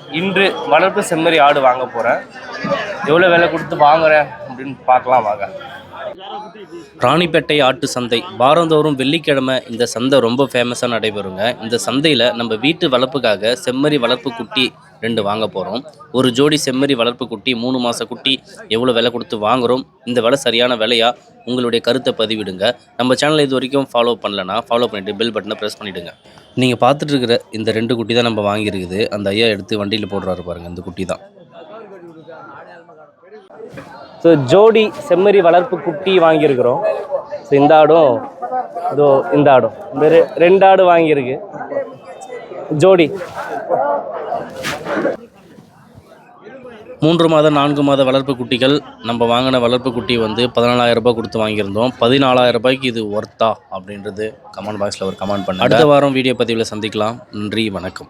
இன்று வளர்ப்பு செம்மறி ஆடு வாங்க போகிறேன் எவ்வளோ விலை கொடுத்து வாங்குறேன் அப்படின்னு பார்க்கலாம் வாங்க. ராணிப்பேட்டை ஆட்டு சந்தை. வாரந்தோறும் வெள்ளிக்கிழமை இந்த சந்தை ரொம்ப ஃபேமஸாக நடைபெறுங்க. இந்த சந்தையில் நம்ம வீட்டு வளர்ப்புக்காக செம்மறி வளர்ப்பு குட்டி ரெண்டு வாங்க போகிறோம் ஒரு ஜோடி செம்மறி வளர்ப்பு குட்டி மூணு மாத குட்டி எவ்வளோ விலை கொடுத்து வாங்குறோம்? இந்த விலை சரியான விலையா? உங்களுடைய கருத்தை பதிவிடுங்க. நம்ம சேனலை இது வரைக்கும் ஃபாலோ பண்ணலனா ஃபாலோ பண்ணிவிட்டு பெல் பட்டனை ப்ரெஸ் பண்ணிவிடுங்க நீங்கள் பார்த்துட்டு இருக்கிற இந்த ரெண்டு குட்டி தான் நம்ம வாங்கியிருக்குது. அந்த ஐயா எடுத்து வண்டியில் போடுறாரு பாருங்கள் இந்த குட்டி தான். ஸோ ஜோடி செம்மறி வளர்ப்பு குட்டி வாங்கியிருக்கிறோம். ஸோ இந்த ஆடும் இதோ இந்த ஆடும். இந்த ரெ- ரெண்டு ஆடு வாங்கியிருக்கு. ஜோடி. மூன்று மாத நான்கு மாத வளர்ப்பு குட்டிகள் நம்ம வாங்கின வளர்ப்பு குட்டி வந்து பதினாலாயிரம் ரூபாய் கொடுத்து வாங்கியிருந்தோம். பதினாலாயிரம் ரூபாய்க்கு இது ஒர்த்தா அப்படின்றது கமெண்ட் பாக்ஸில் ஒரு கமெண்ட் பண்ண அடுத்த வாரம் வீடியோ பதிவில் சந்திக்கலாம். நன்றி வணக்கம்.